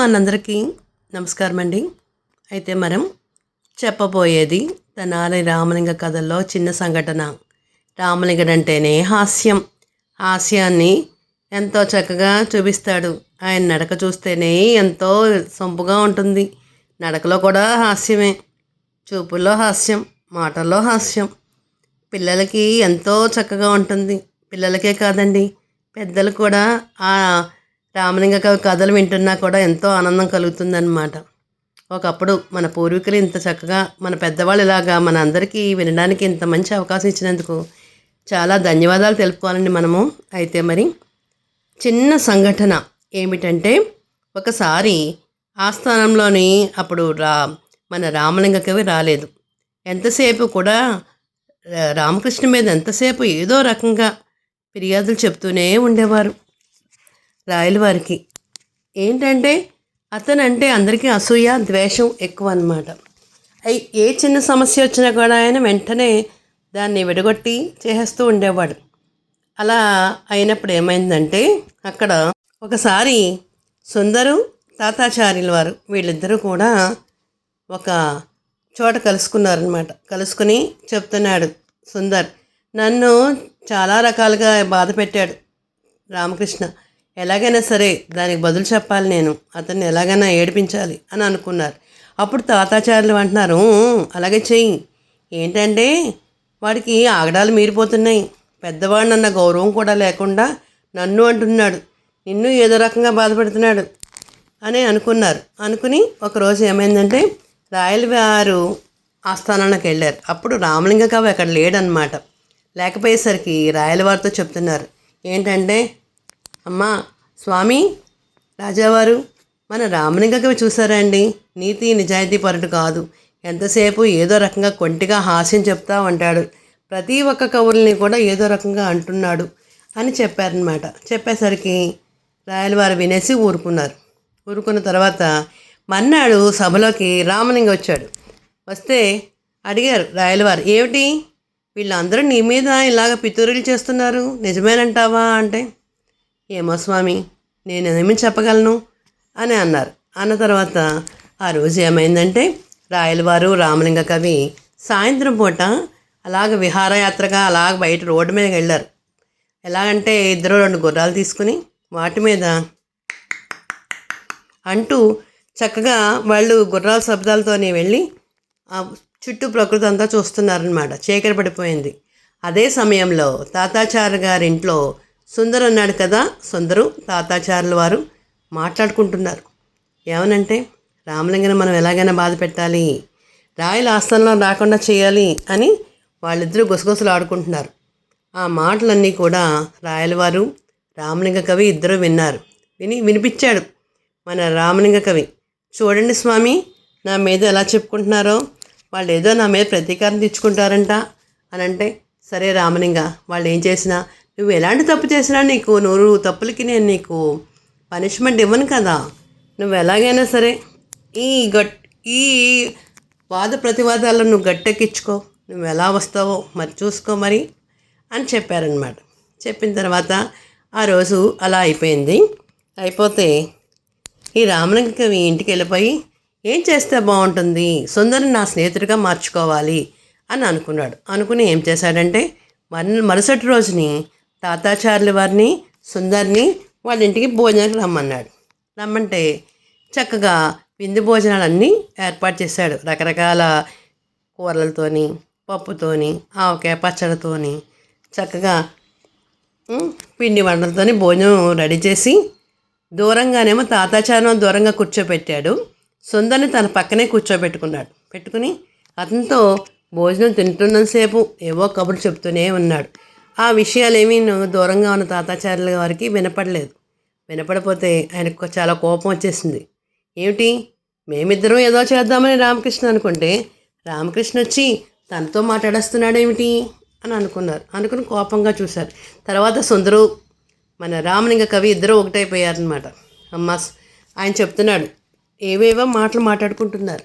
అందరికీ నమస్కారం అండి అయితే మనం చెప్పబోయేది తెనాలి రామలింగ కథల్లో చిన్న సంఘటన. రామలింగడు అంటేనే హాస్యం. హాస్యాన్ని ఎంతో చక్కగా చూపిస్తాడు. ఆయన నడక చూస్తేనే ఎంతో సొంపుగా ఉంటుంది. నడకలో కూడా హాస్యమే. చూపుల్లో హాస్యం మాటల్లో హాస్యం. పిల్లలకి ఎంతో చక్కగా ఉంటుంది. పిల్లలకే కాదండి పెద్దలు కూడా ఆ రామలింగ కథలు వింటున్నా కూడా ఎంతో ఆనందం కలుగుతుందన్నమాట. ఒకప్పుడు మన పూర్వీకులు ఇంత చక్కగా మన పెద్దవాళ్ళు ఇలాగా మన అందరికీ వినడానికి ఇంత మంచి అవకాశం ఇచ్చినందుకు చాలా ధన్యవాదాలు తెలుపుకోవాలండి మనము. అయితే మరి చిన్న సంఘటన ఏమిటంటే ఒకసారి ఆస్థానంలోని అప్పుడు రా మన రామలింగ కవి రాలేదు. ఎంతసేపు కూడా రా- రామకృష్ణ మీద ఎంతసేపు ఏదో రకంగా ఫిర్యాదులు చెప్తూనే ఉండేవారు. రాయలవారికి ఏంటంటే అతనంటే అందరికీ అసూయ ద్వేషం ఎక్కువ అనమాట అయి ఏ చిన్న సమస్య వచ్చినా కూడా ఆయన వెంటనే దాన్ని విడగొట్టి చేసేస్తూ ఉండేవాడు. అలా అయినప్పుడు ఏమైందంటే అక్కడ ఒకసారి సుందరు తాతాచార్యుల వారు వీళ్ళిద్దరూ కూడా ఒక చోట కలుసుకున్నారనమాట కలుసుకుని చెప్తున్నాడు సుందర్ నన్ను చాలా రకాలుగా బాధ పెట్టాడు రామకృష్ణ. ఎలాగైనా సరే దానికి బదులు చెప్పాలి నేను. అతన్ని ఎలాగైనా ఏడిపించాలి అని అనుకున్నారు. అప్పుడు తాతాచార్యులు అంటున్నారు అలాగే చెయ్యి. ఏంటంటే వాడికి ఆగడాలు మీరిపోతున్నాయి. పెద్దవాడినన్న గౌరవం కూడా లేకుండా నన్ను అంటున్నాడు. నిన్ను ఏదో రకంగా బాధపెడుతున్నాడు అని అనుకున్నారు. అనుకుని ఒకరోజు ఏమైందంటే రాయల వారు ఆస్థానానికి వెళ్ళారు. అప్పుడు రామలింగ కావు అక్కడ లేడనమాట లేకపోయేసరికి రాయలవారితో చెప్తున్నారు. ఏంటంటే అమ్మా స్వామి రాజావారు మన రామలింగ కవి చూసారా అండి? నీతి నిజాయితీ పరుడు కాదు. ఎంతసేపు ఏదో రకంగా కొంటిగా హాస్యం చెప్తా ఉంటాడు ప్రతి ఒక్క కవుల్ని కూడా ఏదో రకంగా అంటున్నాడు అని చెప్పారనమాట చెప్పేసరికి రాయలవారు వినేసి ఊరుకున్నారు. ఊరుకున్న తర్వాత మన్నాడు సభలోకి రామలింగ వచ్చాడు. వస్తే అడిగారు రాయలవారు ఏమిటి? వీళ్ళందరూ నీ మీద ఇలాగ పితూరులు చేస్తున్నారు? నిజమేనంటావా? అంటే ఏమో స్వామి నేను చెప్పగలను? అని అన్నారు. అన్న తర్వాత ఆ రోజు ఏమైందంటే రాయలవారు రామలింగ కవి సాయంత్రం పూట అలాగ విహారయాత్రగా అలాగ బయట రోడ్డు మీద వెళ్ళారు. ఎలాగంటే ఇద్దరు రెండు గుర్రాలు తీసుకుని వాటి మీద అంటూ చక్కగా వాళ్ళు గుర్రాల శబ్దాలతోనే వెళ్ళి ఆ చుట్టూ ప్రకృతి అంతా చూస్తున్నారనమాట చీకటి పడిపోయింది. అదే సమయంలో తాతాచార్య గారి ఇంట్లో సుందరు ఉన్నాడు కదా సుందరు తాతాచారుల వారు మాట్లాడుకుంటున్నారు. ఏమనంటే రామలింగని మనం ఎలాగైనా బాధ పెట్టాలి రాయల ఆస్థానంలో రాకుండా చేయాలి అని వాళ్ళిద్దరూ గుసగుసలు ఆడుకుంటున్నారు. ఆ మాటలన్నీ కూడా రాయలవారు రామలింగ కవి ఇద్దరు విన్నారు. విని వినిపించాడు మన రామలింగ కవి. చూడండి స్వామి నా మీద ఎలా చెప్పుకుంటున్నారో వాళ్ళు ఏదో నా మీద ప్రతీకారం తెచ్చుకుంటారంట అని అంటే సరే రామలింగ వాళ్ళు ఏం చేసినా నువ్వు ఎలాంటి తప్పు చేసినా నీకు నూరు తప్పులకి నేను నీకు పనిష్మెంట్ ఇవ్వను కదా. నువ్వు ఎలాగైనా సరే ఈ గట్ ఈ వాద ప్రతివాదాలను నువ్వు గట్టెక్కించుకో. నువ్వు ఎలా వస్తావో మరి చూసుకో మరి అని చెప్పారనమాట చెప్పిన తర్వాత ఆ రోజు అలా అయిపోయింది. అయిపోతే ఈ రామలింగ కవి ఇంటికి వెళ్ళిపోయి ఏం చేస్తే బాగుంటుంది? సుందరిని నా స్నేహితుడిగా మార్చుకోవాలి అని అనుకున్నాడు. అనుకుని ఏం చేశాడంటే మరు మరుసటి రోజుని తాతాచార్యుల వారిని సుందర్ని వాళ్ళ ఇంటికి భోజనానికి రమ్మన్నాడు. రమ్మంటే చక్కగా విందు భోజనాలన్నీ ఏర్పాటు చేశాడు. రకరకాల కూరలతోని పప్పుతోని ఆవకాయ పచ్చడితోని చక్కగా పిండి వంటలతోని భోజనం రెడీ చేసి దూరంగానేమో తాతాచారం దూరంగా కూర్చోబెట్టాడు సుందర్ని తన పక్కనే కూర్చోబెట్టుకున్నాడు. పెట్టుకుని అతనితో భోజనం తింటున్నంతసేపు ఏవో కబుర్లు చెప్తూనే ఉన్నాడు. ఆ విషయాలేమీ దూరంగా ఉన్న తాతాచార్యుల వారికి వినపడలేదు. వినపడిపోతే ఆయనకు చాలా కోపం వచ్చేసింది. ఏమిటి? మేమిద్దరం ఏదో చేద్దామని రామకృష్ణ అనుకుంటే రామకృష్ణ వచ్చి తనతో మాట్లాడేస్తున్నాడేమిటి? అని అనుకున్నారు. అనుకుని కోపంగా చూశారు. తర్వాత సుందరు మన రామలింగ కవి ఇద్దరు ఒకటైపోయారనమాట అమ్మ ఆయన చెప్తున్నాడు ఏవేవో మాటలు మాట్లాడుకుంటున్నారు.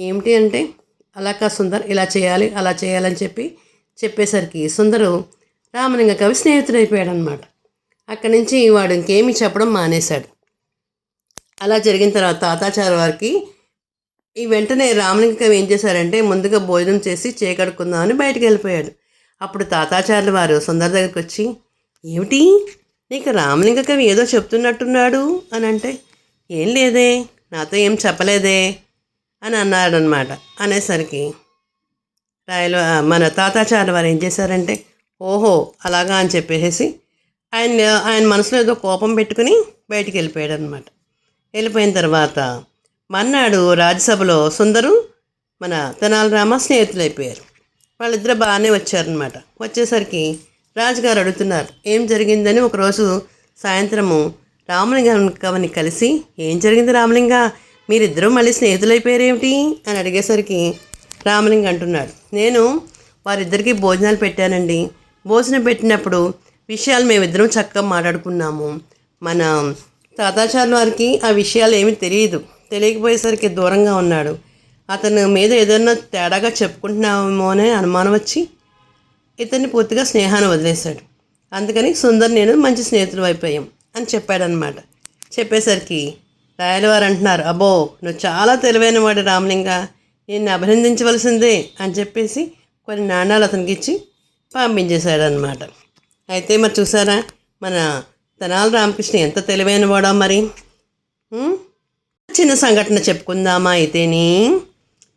ఏమిటి అంటే అలా కా సుందర్ ఇలా చేయాలి అలా చేయాలని చెప్పి చెప్పేసరికి సుందరు రామలింగ కవి స్నేహితుడైపోయాడు అనమాట అక్కడి నుంచి వాడు ఇంకేమీ చెప్పడం మానేశాడు. అలా జరిగిన తర్వాత తాతాచారి వారికి ఈ వెంటనే రామలింగం ఏం చేశారంటే ముందుగా భోజనం చేసి చేకడుకుందామని బయటకు వెళ్ళిపోయాడు. అప్పుడు తాతాచార్యుల వారు సుందర దగ్గరికి వచ్చి ఏమిటి? నీకు రామలింగ కవి ఏదో చెప్తున్నట్టున్నాడు? అని అంటే ఏం లేదే నాతో ఏం చెప్పలేదే అని అన్నాడనమాట అనేసరికి రాయల మన తాతాచార్య వారు ఏం చేశారంటే ఓహో అలాగా అని చెప్పేసి ఆయన ఆయన మనసులో ఏదో కోపం పెట్టుకుని బయటికి వెళ్ళిపోయాడు అనమాట వెళ్ళిపోయిన తర్వాత మన్నాడు రాజ్యసభలో సుందరు మన తెనాలి రామ స్నేహితులు అయిపోయారు. వాళ్ళిద్దరు బాగానే వచ్చారనమాట వచ్చేసరికి రాజుగారు అడుగుతున్నారు ఏం జరిగిందని ఒకరోజు సాయంత్రము రామలింగని కలిసి ఏం జరిగింది రామలింగ? మీరిద్దరూ మళ్ళీ స్నేహితులైపోయారేమిటి అని అడిగేసరికి రామలింగ అంటున్నాడు నేను వారిద్దరికీ భోజనాలు పెట్టానండి. భోజనం పెట్టినప్పుడు విషయాలు మేమిద్దరం చక్కగా మాట్లాడుకున్నాము. మన తాతాచార్య వారికి ఆ విషయాలు ఏమీ తెలియదు. తెలియకపోయేసరికి దూరంగా ఉన్నాడు. అతను మీద ఏదైనా తేడాగా చెప్పుకుంటున్నామేమో అనే అనుమానం వచ్చి ఇతన్ని పూర్తిగా స్నేహాన్ని వదిలేశాడు. అందుకని సుందర్ నేను మంచి స్నేహితులు అయిపోయాం అని చెప్పాడనమాట చెప్పేసరికి రాయలవారు అంటున్నారు అబ్బో నువ్వు చాలా తెలివైన వాడు రామలింగ. నిన్ను అభినందించవలసిందే అని చెప్పేసి కొన్ని నాణాలు అతనికి ఇచ్చి పంపించేశాడనమాట. అయితే మరి చూసారా మన తెనాల రామకృష్ణ ఎంత తెలివైన వాడో మరి? చిన్న సంఘటన చెప్పుకుందామా అయితేని?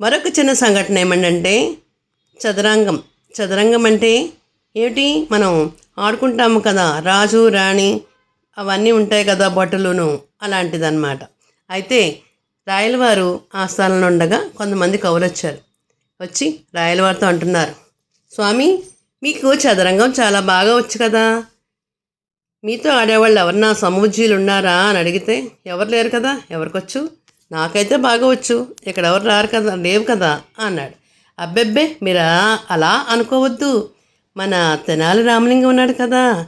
మరొక చిన్న సంఘటన ఏమంటే చదరంగం. చదరంగం అంటే ఏమిటి? మనం ఆడుకుంటాము కదా రాజు రాణి అవన్నీ ఉంటాయి కదా బట్టలును అలాంటిదన్నమాట అయితే రాయలవారు ఆ స్థలంలో ఉండగా కొంతమంది కవులు వచ్చారు వచ్చి రాయలవారితో అంటున్నారు స్వామి మీకు చదరంగం చాలా బాగా వచ్చు కదా. మీతో ఆడేవాళ్ళు ఎవరన్నా సమూజ్జీలు ఉన్నారా అని అడిగితే ఎవరు లేరు కదా? ఎవరికొచ్చు? నాకైతే బాగా వచ్చు. ఇక్కడ ఎవరు రారు కదా? లేవు కదా? అన్నాడు. అబ్బెబ్బే మీరా? అలా అనుకోవద్దు. మన తెనాలి రామలింగం ఉన్నాడు కదా.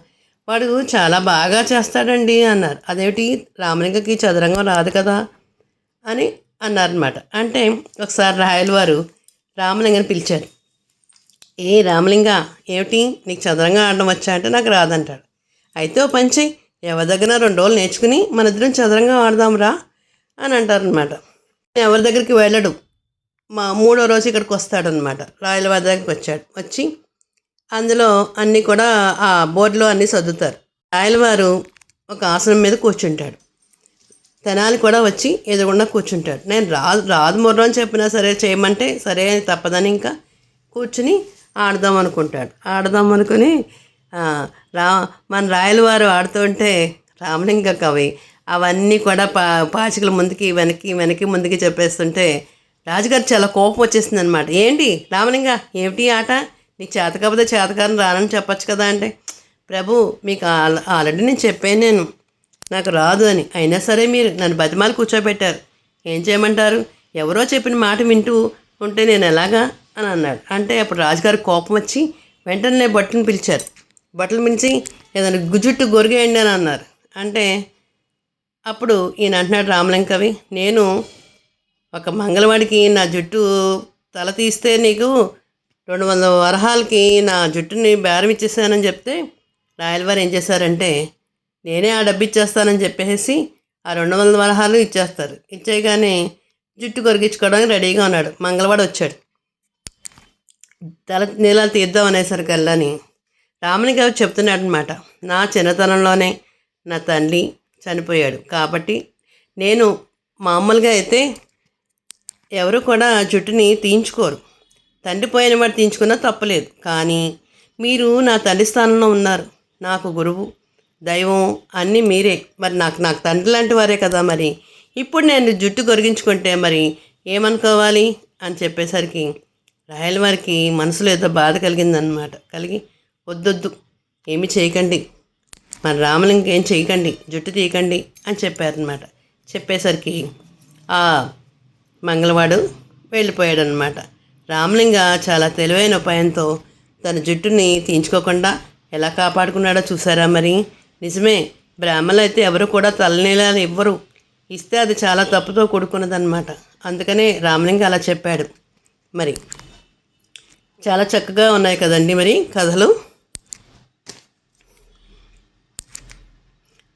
వాడు చాలా బాగా చేస్తాడండి అన్నారు. అదేమిటి? రామలింగకి చదరంగం రాదు కదా అని అన్నారనమాట అంటే ఒకసారి రాయల వారు రామలింగని పిలిచారు. ఏ రామలింగ ఏమిటి? నీకు చదరంగా ఆడడం వచ్చా అంటే నాకు రాదంటాడు. అయితే ఓ పని చెయ్యి. ఎవరి దగ్గర రెండు రోజులు నేర్చుకుని మన ఇద్దరం చదరంగా ఆడదాంరా అని అంటారనమాట ఎవరి దగ్గరికి వెళ్ళడు. మా మూడో రోజు ఇక్కడికి వస్తాడనమాట రాయలవారి దగ్గరికి వచ్చాడు. వచ్చి అందులో అన్నీ కూడా ఆ బోర్డులో అన్నీ సర్దుతారు. రాయలవారు ఒక ఆసనం మీద కూర్చుంటాడు. తెనాలి కూడా వచ్చి ఎదురుకుండా కూర్చుంటాడు. నేను రాదు రాదు మొర్రో చెప్పినా సరే చేయమంటే సరే తప్పదని ఇంకా కూర్చుని ఆడదాం అనుకుంటాడు. ఆడదాం అనుకుని రా మన రాయలవారు ఆడుతుంటే రామలింగ కవి అవన్నీ కూడా పా పాచికల ముందుకి వెనక్కి వెనక్కి ముందుకి చెప్పేస్తుంటే రాజుగారు చాలా కోపం వచ్చేసింది అనమాట ఏంటి రామలింగ ఏమిటి ఆట? నీకు చేత కాకపోతే రానని చెప్పొచ్చు కదా అంటే. ప్రభు మీకు ఆల్- ఆల్రెడీ నేను చెప్పాను నేను. నాకు రాదు అని. అయినా సరే మీరు నన్ను బతిమాలు కూర్చోబెట్టారు. ఏం చేయమంటారు? ఎవరో చెప్పిన మాట వింటూ ఉంటే నేను ఎలాగా అని అన్నాడు. అంటే అప్పుడు రాజుగారికి కోపం వచ్చి వెంటనే బట్టను పిలిచారు. బట్టలు పిలిచి ఏదైనా గుజుట్టు గొరిగేయండి అని అన్నారు. అంటే అప్పుడు ఈయన అంటున్నాడు రామలింకవి నేను ఒక మంగళవాడికి నా జుట్టు తల తీస్తే నీకు రెండు వందల వరహాలకి నా జుట్టుని బేరం ఇచ్చేసానని చెప్తే రాయలవారు ఏం చేశారంటే నేనే ఆ డబ్బు ఇచ్చేస్తానని చెప్పేసి ఆ రెండు వందల వరహాలు ఇచ్చేస్తారు. ఇచ్చేయగానే జుట్టు కొరిగించుకోవడానికి రెడీగా ఉన్నాడు. మంగళవాడు వచ్చాడు. తల నీళ్ళ తీద్దాం అనేసరికల్లాని రాముని గారు చెప్తున్నాడు అనమాట నా చిన్నతనంలోనే నా తండ్రి చనిపోయాడు కాబట్టి నేను మామూలుగా అయితే ఎవరు కూడా జుట్టుని తీయించుకోరు. తండ్రి పోయిన వాడు తీయించుకున్నా తప్పలేదు. కానీ మీరు నా తండ్రి స్థానంలో ఉన్నారు. నాకు గురువు దైవం అన్నీ మీరే. మరి నాకు నాకు తండ్రి లాంటి వారే కదా మరి. ఇప్పుడు నేను జుట్టు కొరిగించుకుంటే మరి ఏమనుకోవాలి అని చెప్పేసరికి రాయల వారికి మనసులో ఏదో బాధ కలిగిందనమాట కలిగి వద్దొద్దు ఏమి చేయకండి. మన రామలింగం ఏం చేయకండి జుట్టు తీయకండి అని చెప్పారనమాట చెప్పేసరికి ఆ మంగళవాడు వెళ్ళిపోయాడనమాట రామలింగ చాలా తెలివైన ఉపాయంతో తన జుట్టుని తీయించుకోకుండా ఎలా కాపాడుకున్నాడో చూసారా మరి? నిజమే బ్రాహ్మణులు అయితే ఎవరు కూడా తలనీలాలు ఇవ్వరు. ఇస్తే అది చాలా తప్పుతో కూడుకున్నదనమాట అందుకనే రామలింగ అలా చెప్పాడు. మరి చాలా చక్కగా ఉన్నాయి కదండి మరి కథలు.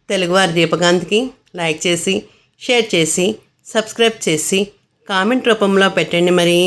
తెలుగువారి దీపకాంత్కి లైక్ చేసి షేర్ చేసి సబ్స్క్రైబ్ చేసి కామెంట్ రూపంలో పెట్టండి మరి.